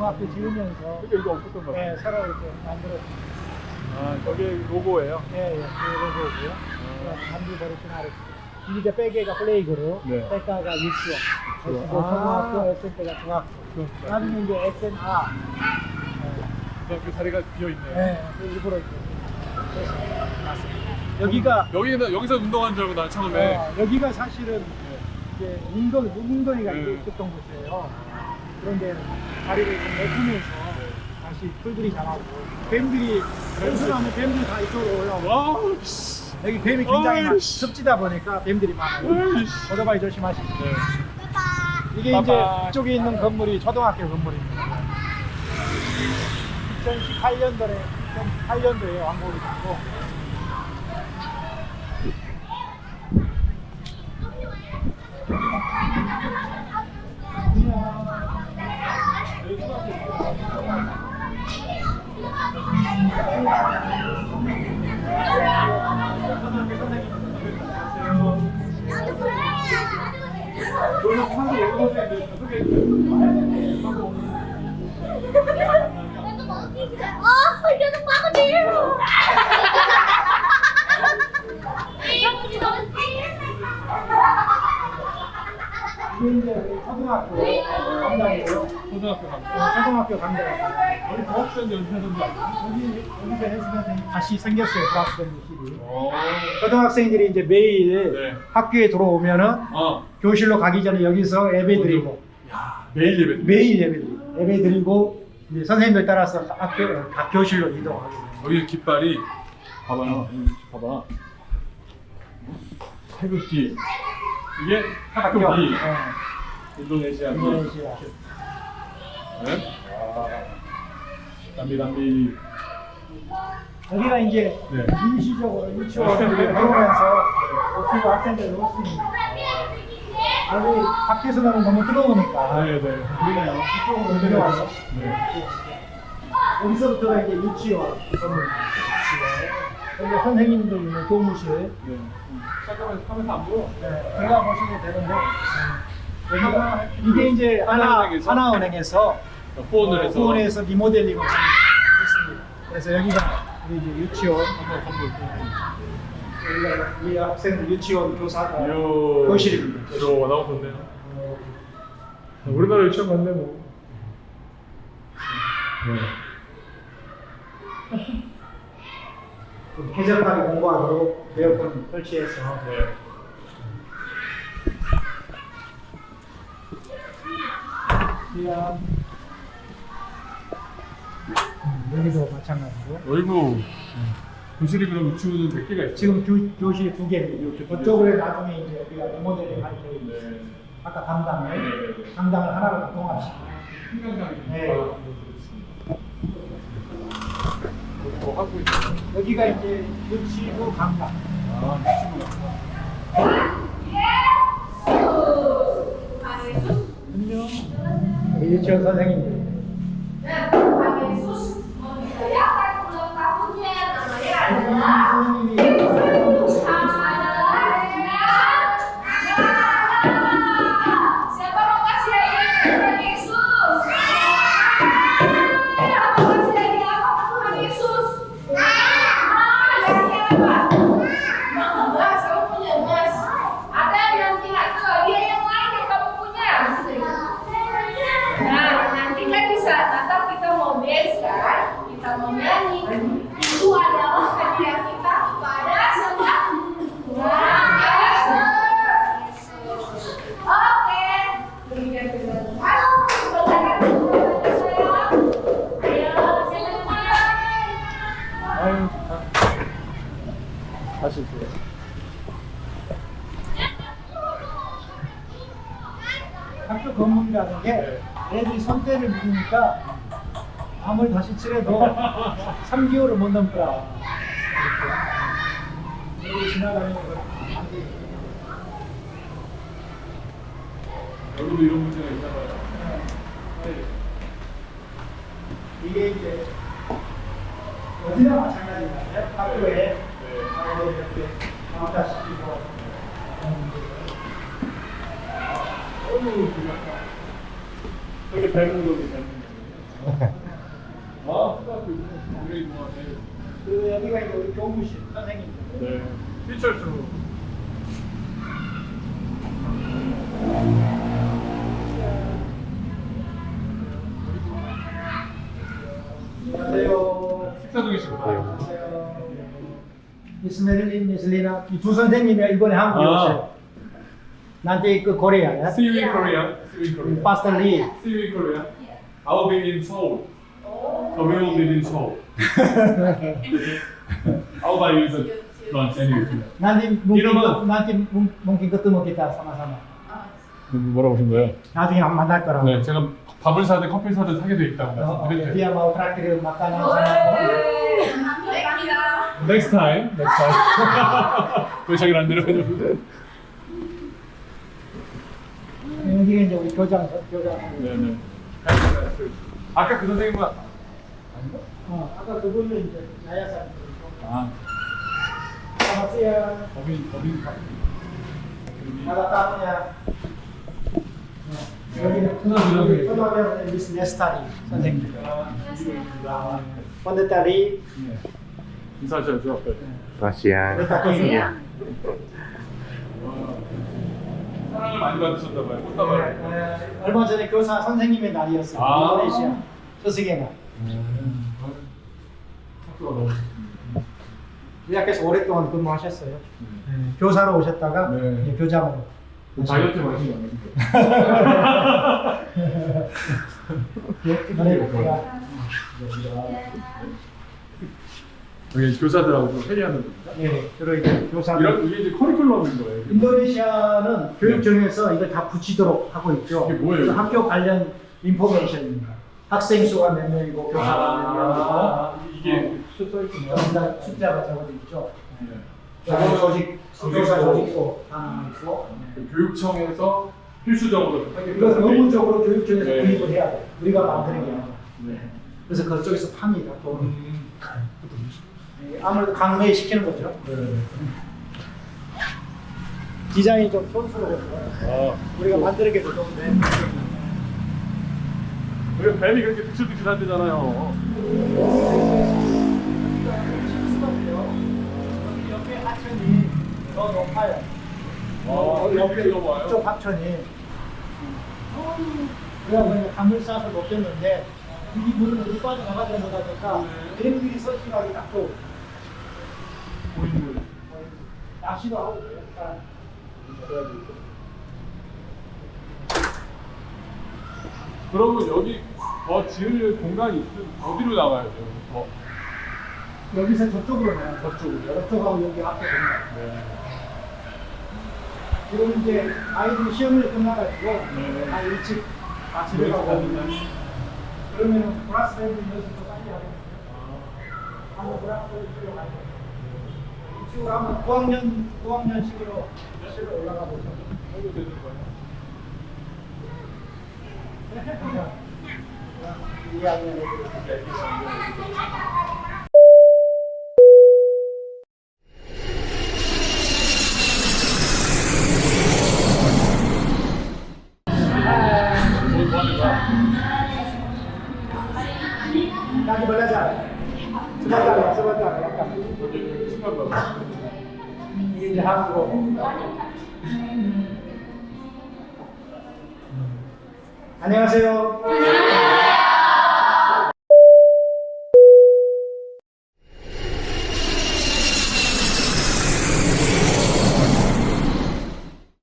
중학교 지으면서 근데 이거 없었던 거 같아요. 네, 새로 이렇게 만들었습니다. 아, 저게 로고예요? 예, 예, 그거고요. 단지 버리진 않았습니다. 이제 빼개가 플레이그룹, 네. 백가가 유치원, 그리고 아. 초등학교, SN때가 중학교. 나중에 이제 SNR. 그 자리가 비어있네요. 네, 그 일부러 이제 맞습니다. 여기가 여기는, 여기서 운동하는 줄 알고 난 처음에. 어, 여기가 사실은 이제 운동, 운동이가 네. 있었던 곳이에요. 그런데 자리를 좀 내주면서 다시 풀들이 자라고 뱀들이 연수하면 뱀들이 다 이쪽으로 올라오고. 여기 뱀이 굉장히 많-. 습지다 보니까 뱀들이 많아요. 오토바이 조심하시고. 네. 이게 빠빠. 이제 이쪽에 있는 건물이 초등학교 건물입니다. 2018년도에 2018년도에 완공이 됐고 이게 이제 우리 초등학교 강당이고요. 초등학교 가 초등학교 강당. 우리 과학전 연습하던데 아니야? 여기 여기서 해수면 다시 생겼어요. 브라스밴드실이. 어. 초등학생들이 이제 매일 네. 학교에 들어오면은 어. 교실로 가기 전에 여기서 예배 드리고 야, 매일 예배. 매일 예배 드리고 예배 드리고 이제 선생님들 따라서 학교 각 교실로 이동하게 돼요. 여기 깃발이 봐봐요. 여기 봐봐. 태극기. 이게 학교기. 네. 인도네시아. 인도네시아. 네? 아. 담비 담비. 여기가 이제 네. 임시적으로 유치원을 배우면서 오피고 학생들을 놓습니다. 여기 밖에서는 너무 뜨거우니까 네, 네. 우리가 이쪽으로 내려와서 네. 여기서부터가 이제 유치원 건물. 여기가 선생님들 있는 교무실. 네. 잠깐만 카메라 안 보여? 네, 들어가 보시면 되는데 여기가 이게 이제 하나 하나은행에서? 하나은행에서 후원을 어, 해서. 후원해서 리모델링을 했습니다. 그래서 여기가 우리 이제 유치원 한번 한번. 여기가 우리 학생들 유치원 교사가 이야. 교실입니다. 이야, 너무 좋네요. 우리나라 유치원 같네 뭐. 네. 쾌적하게 공부하도록 에어컨 설치해서 네. 그냥 음, 여기도 마찬가지고 어이구. 교실이 그럼 유치원은 100개가 있어요? 지금 교, 교실 두 개입니다. 그쪽으로 나중에 이제 우리가 리모델링 할 때, 네. 아까 담당을, 네. 담당을 하나로 다 통합시키고. 신강장이 네. 뭐 하고 있어요? 여기가 이제 유치부 강당. 아, 유치원. 유치원 선생님 학교 건물이라는 게 애들이 손때를 묻으니까 암을 다시 칠해도 3개월을 못 넘더라. 여기 지나다니는 거 여기도 이런 문제가 있나 봐요. 이게 이제 어디나 마찬가지인데 학교에 네. 아이들 이렇게 강좌 시키고 아, 우리. 그 여기가 이제 우리 교무실 선생님들 네. 피처스. 안녕하세요. 식사 중이시구나. 미스 메릴린, 미스 리나 이 두 선생님이 이번에 한국에 아. 오세요. 나한테 그 코리아야. See you in Korea. See you in Korea. 파스타 리. See you in Korea. I'll be in Seoul. So we will be in Seoul. I'll buy you the lunch anyway. nanti mungkin 이름은? nanti mung- mungkin ketemu kita sama-sama. 뭐라고 하신 거예요? 나중에 한 만날 거라고. 네, 제가 밥을 사든 커피를 사든 사게 돼 있다고 어, 어, 말씀드렸죠. dia mau traktir makanan sama Next time, next time. 왜 자기를 안 데려가냐고. 여기가 이제 우리 교장 교장. 네, 네. 아까 그 선생님은 아닌가? 어, 아까 그분은 이제 야야산. 아, siang. 법인 법인 가. Ada tamunya. 여기는 초등학교. 초등학교 미스 네스타리 선생님. 아, 번데타리. 네. 인사하셔야죠 앞에. Kasihan. 번데타리. 사랑을 많이 받으셨나 봐요. 꽃다발. 네, 얼마 전에 교사 선생님의 날이었어요. 아. 인도네시아 스승의 날. 학교가 너무. 유학에서 오랫동안 근무하셨어요. 네, 교사로 오셨다가 네. 이제 교장으로. 다이어트 거 아니에요? 여기 교사들하고 좀 회의하는 겁니다. 예, 주로 이제 교사. 이런 이게 이제 커리큘럼인 거예요. 인도네시아는 교육청에서 이걸 다 붙이도록 하고 있죠. 이게 뭐예요, 그래서 이거? 학교 관련 인포메이션입니다. 학생 수가 몇 명이고 교사가 몇 명이고 아, 이게 숫자 있습니다. 숫자가 적어져 있죠. 네. 저거 조직, 교사 조직도 하나 있고. 그 교육청에서 필수적으로 하게 이것은 의무적으로 교육청에서 네. 구입을 해야 돼. 우리가 만드는 게 아니라. 네. 그래서 그쪽에서 팝니다. 돈. 음. 예, 아무래도 강매 시키는 거죠. 네. 디자인이 좀 촌스러워서 아, 우리가 만드는 게 더 좋은데. 우리가 뱀이 그렇게 득실득실한 데잖아요. 옆에 하천이 더 높아요. 아, 옆에 넘어와요? 이쪽 하천이. 그래서 강물 쌓아서 높였는데 이 물은 어디 빠져나가지 못하니까 뱀들이 서식하기 딱 좋고 보이는 거. 낚시도 하고 그래요. 그러면 여기 더 지을 공간이 있으면 어디로 나가야 돼요? 더 여기서 저쪽으로 나요. 저쪽으로요? 저쪽하고 여기 앞에 됩니다. 네. 지금 이제 아이들이 시험을 끝나가지고 네. 다 일찍 다 집에 집에 가고. 그러면 브라스 밴드 연습도 빨리 하겠어요. 한번 브라스 밴드 치러 가야 돼요. 이쪽으로 한번 9학년, 9학년식으로 실로 올라가 보죠. 해도 되는 거예요? 2학년 애 Di Hamburg. 안녕하세요.